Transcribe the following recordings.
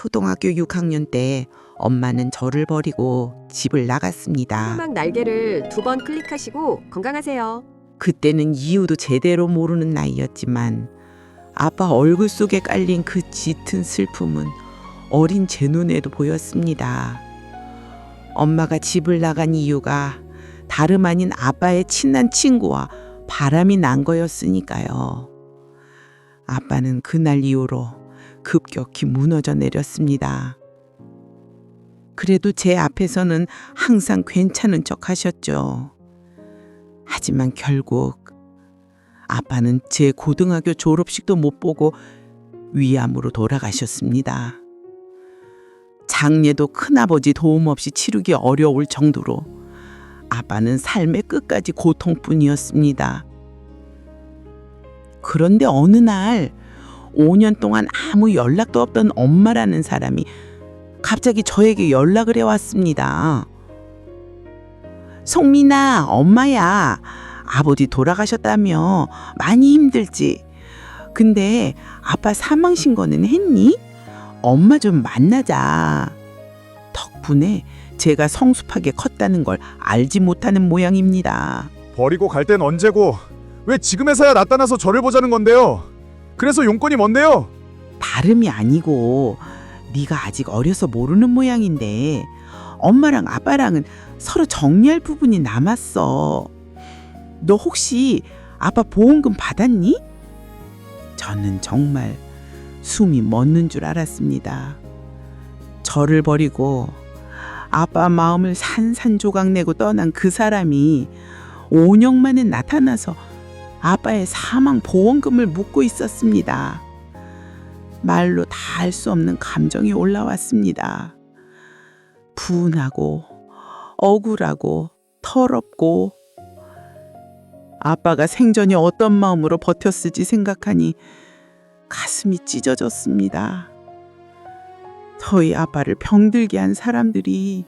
초등학교 6학년 때 엄마는 저를 버리고 집을 나갔습니다. 음악 날개를 두 번 클릭하시고 건강하세요. 그때는 이유도 제대로 모르는 나이였지만 아빠 얼굴 속에 깔린 그 짙은 슬픔은 어린 제 눈에도 보였습니다. 엄마가 집을 나간 이유가 다름 아닌 아빠의 친한 친구와 바람이 난 거였으니까요. 아빠는 그날 이후로 급격히 무너져 내렸습니다. 그래도 제 앞에서는 항상 괜찮은 척 하셨죠. 하지만 결국 아빠는 제 고등학교 졸업식도 못 보고 위암으로 돌아가셨습니다. 장례도 큰아버지 도움 없이 치르기 어려울 정도로 아빠는 삶의 끝까지 고통뿐이었습니다. 그런데 어느 날 5년 동안 아무 연락도 없던 엄마라는 사람이 갑자기 저에게 연락을 해왔습니다. 송민아, 엄마야. 아버지 돌아가셨다며 많이 힘들지. 근데 아빠 사망 신고는 했니? 엄마 좀 만나자. 덕분에 제가 성숙하게 컸다는 걸 알지 못하는 모양입니다. 버리고 갈 땐 언제고 왜 지금에서야 나타나서 저를 보자는 건데요? 그래서 용건이 뭔데요? 다름이 아니고 네가 아직 어려서 모르는 모양인데 엄마랑 아빠랑은 서로 정리할 부분이 남았어. 너 혹시 아빠 보험금 받았니? 저는 정말 숨이 멎는 줄 알았습니다. 저를 버리고 아빠 마음을 산산조각 내고 떠난 그 사람이 5년 만에 나타나서 아빠의 사망 보험금을 묻고 있었습니다. 말로 다할수 없는 감정이 올라왔습니다. 분하고 억울하고 더럽고 아빠가 생전에 어떤 마음으로 버텼을지 생각하니 가슴이 찢어졌습니다. 저희 아빠를 병들게 한 사람들이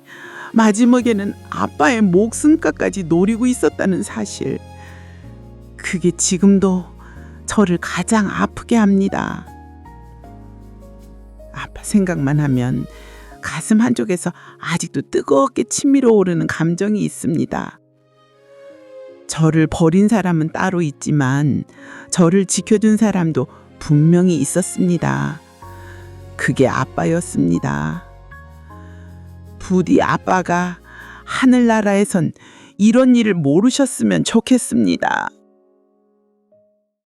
마지막에는 아빠의 목숨값까지 노리고 있었다는 사실. 그게 지금도 저를 가장 아프게 합니다. 아빠 생각만 하면 가슴 한쪽에서 아직도 뜨겁게 치밀어 오르는 감정이 있습니다. 저를 버린 사람은 따로 있지만 저를 지켜준 사람도 분명히 있었습니다. 그게 아빠였습니다. 부디 아빠가 하늘나라에선 이런 일을 모르셨으면 좋겠습니다.